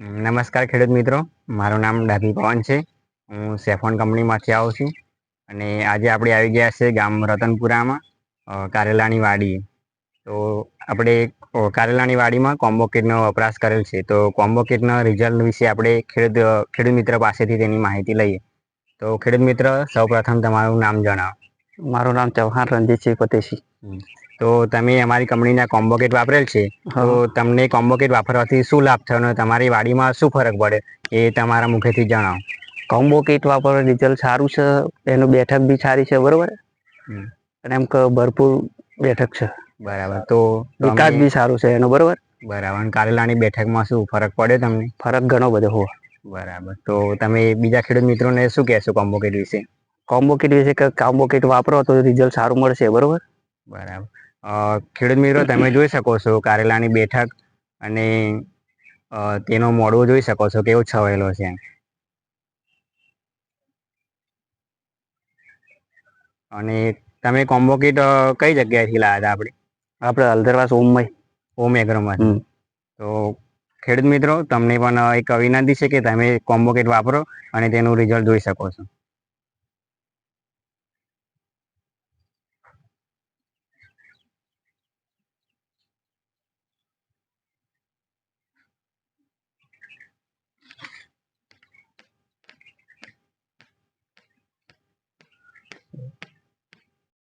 નમસ્કાર ખેડૂત મિત્રો. મારું નામ ડાભી પવન છે. હું સેફોન કંપનીમાંથી આવું છું. અને આજે આપણે આવી ગયા છે ગામ રતનપુરામાં કારેલાની વાડી તો આપણે કારેલાની વાડીમાં કોમ્બો કિટનો વપરાશ કરેલ છે. તો કોમ્બો કિટના રિઝલ્ટ વિશે આપણે ખેડૂત ખેડૂત મિત્ર પાસેથી તેની માહિતી લઈએ. તો ખેડૂત મિત્ર સૌપ્રથમ તમારું નામ જણાવો. મારું નામ ચૌહાણ રણજીતસિંહ ફતેહસિંહ તો તમે અમારી કંપનીના કોમ્બો કિટ વાપરેલ છે. તો તમને કોમ્બો કિટ વાપરવાથી શું લાભ થયો અને તમારી વાડીમાં શું ફરક પડે એ તમારા મુખેથી જણાવો. કોમ્બો કિટ વાપરવા રિઝલ્ટ સારું છે એનું બેઠક બી સારી છે બરોબર? અને એમ કે ભરપૂર બેઠક છે. બરાબર તો વિકાસ બી સારું છે એનો બરોબર? બરાબર કારેલાની બેઠકમાં શું ફરક પડે તમને? ફરક ઘણો બધો હો બરાબર તો તમે બીજા ખેડૂત મિત્રોને શું કહેશો કોમ્બો કિટ વિશે? કોમ્બો કિટ વિશે કે કોમ્બો કિટ વાપરો તો રિઝલ્ટ સારું મળશે બરોબર? બરાબર ખેડૂત મિત્રો તમે જોઈ શકો છો કારેલાની બેઠક અને તેનો મોડવો જોઈ શકો છો કેવો છવાયેલો છે. અને તમે કોમ્બો કીટ કઈ જગ્યાએથી લાવ્યા હતા આપણે આપણે અલધરવાસ ઓમભાઈ ઓમ એગ્રોમાંથી. તો ખેડૂત મિત્રો તમને પણ એક વિનંતી છે કે તમે કોમ્બો કીટ વાપરો અને તેનું રિઝલ્ટ જોઈ શકો છો.